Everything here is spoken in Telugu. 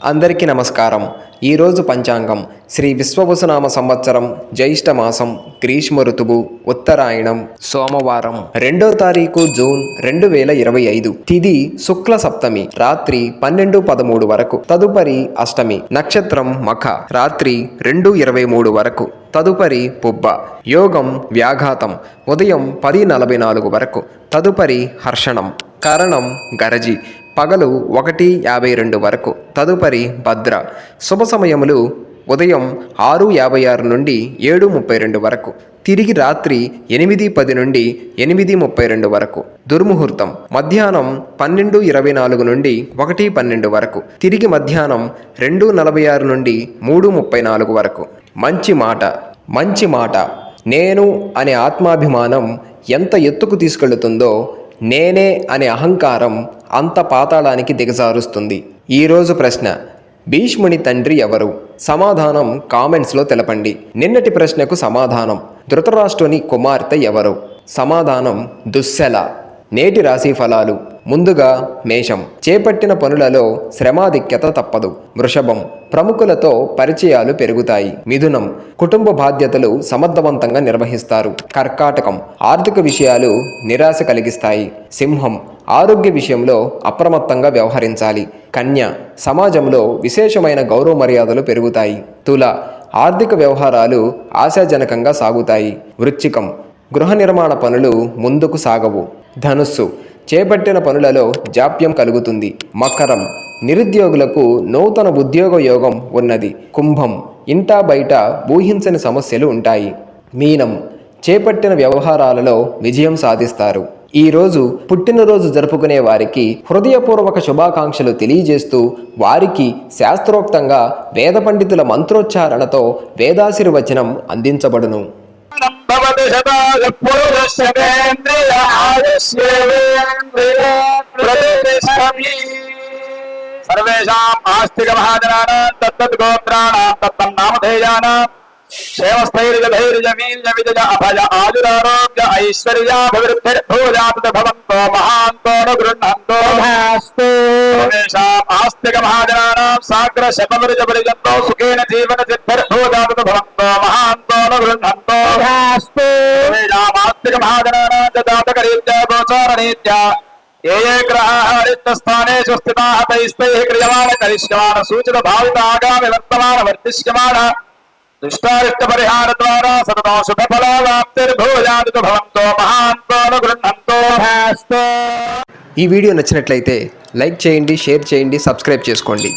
అందరికీ నమస్కారం. ఈరోజు పంచాంగం శ్రీ విశ్వవసునామ సంవత్సరం జ్యేష్ఠ మాసం గ్రీష్మ ఋతువు ఉత్తరాయణం సోమవారం రెండో తారీఖు జూన్ రెండు వేల ఇరవై ఐదు తిది శుక్ల సప్తమి రాత్రి పన్నెండు పదమూడు వరకు తదుపరి అష్టమి నక్షత్రం మఖ రాత్రి రెండు ఇరవై మూడు వరకు తదుపరి పుబ్బ యోగం వ్యాఘాతం ఉదయం పది నలభై నాలుగు వరకు తదుపరి హర్షణం కరణం గరజి పగలు ఒకటి యాభై రెండు వరకు. తదుపరి భద్ర. శుభ సమయములు ఉదయం ఆరు యాభై ఆరు నుండి ఏడు ముప్పై రెండు వరకు. తిరిగి రాత్రి ఎనిమిది పది నుండి ఎనిమిది ముప్పై రెండు వరకు. దుర్ముహూర్తం. మధ్యాహ్నం పన్నెండు ఇరవై నాలుగు నుండి ఒకటి పన్నెండు వరకు. తిరిగి మధ్యాహ్నం రెండు నలభై ఆరు నుండి మూడు ముప్పై నాలుగు వరకు. మంచి మాట. మంచి మాట. నేను అనే ఆత్మాభిమానం ఎంత ఎత్తుకు తీసుకెళ్తుందో నేనే అనే అహంకారం అంత పాతాళానికి దిగజారుస్తుంది. ఈరోజు ప్రశ్న భీష్ముని తండ్రి ఎవరు? సమాధానం కామెంట్స్లో తెలపండి. నిన్నటి ప్రశ్నకు సమాధానం ధృతరాష్ట్రుని కుమార్తె ఎవరు? సమాధానం దుశ్శల నేటి రాశి ఫలాలు ముందుగా మేషం. చేపట్టిన పనులలో శ్రమాధిక్యత తప్పదు. వృషభం. ప్రముఖులతో పరిచయాలు పెరుగుతాయి. మిథునం. కుటుంబ బాధ్యతలు సమర్థవంతంగా నిర్వహిస్తారు. కర్కాటకం. ఆర్థిక విషయాలు నిరాశ కలిగిస్తాయి. సింహం. ఆరోగ్య విషయంలో అప్రమత్తంగా వ్యవహరించాలి. కన్య. సమాజంలో విశేషమైన గౌరవ మర్యాదలు పెరుగుతాయి. తుల. ఆర్థిక వ్యవహారాలు ఆశాజనకంగా సాగుతాయి. వృచ్చికం. గృహ నిర్మాణ పనులు ముందుకు సాగవు. ధనుస్సు. చేపట్టిన పనులలో జాప్యం కలుగుతుంది. మకరం. నిరుద్యోగులకు నూతన ఉద్యోగ యోగం ఉన్నది. కుంభం. ఇంటా బయట ఊహించని సమస్యలు ఉంటాయి. మీనం. చేపట్టిన వ్యవహారాలలో విజయం సాధిస్తారు. ఈ రోజు పుట్టినరోజు జరుపుకునే వారికి హృదయపూర్వక శుభాకాంక్షలు తెలియజేస్తూ వారికి శాస్త్రోక్తంగా వేద పండితుల మంత్రోచ్చారణతో వేదాశీర్వచనం అందించబడును. పురుషేంద్రియ ఆయుష్యేంద్రియ ప్రతిష్టమి సర్వేషాం ఆస్తిక మహాజనానాం తత్తద్ గోత్రాణాం తత్తన్ నామధేయానాం క్షేమస్థైర్యధైర్య అభయ ఆయురారోగ్య ఐశ్వర్యాభివృద్ధిర్భూజాత్ భవంతో మహాంతో గృహంతో ఆస్తిక మహాజనానాం సాగ్ర పరిజంతో సుఖేన జీవన సిద్ధిర్భూజాత్ భవంతో మహాంత గృహంతో సర్వేషాం ఆస్తిక మహాజనానాం జాతకరీత్యా గోచారరీత్యా ఏ ఏ గ్రహాः రిక్తస్థానేషు స్థితాः తైస్తైः క్రియమాణ కరిష్యమాణ సూచిత భావిత ఆగామి వర్తమాన వర్తిష్యమాణ దుష్టారిష్ట పరిహార ద్వారా సతతం శుభ ఫలాప్తిర్భూయాది భవంతో మహాంతో గృహంతో ఈ వీడియో నచ్చినట్లయితే లైక్ చేయండి షేర్ చేయండి సబ్స్క్రైబ్ చేసుకోండి.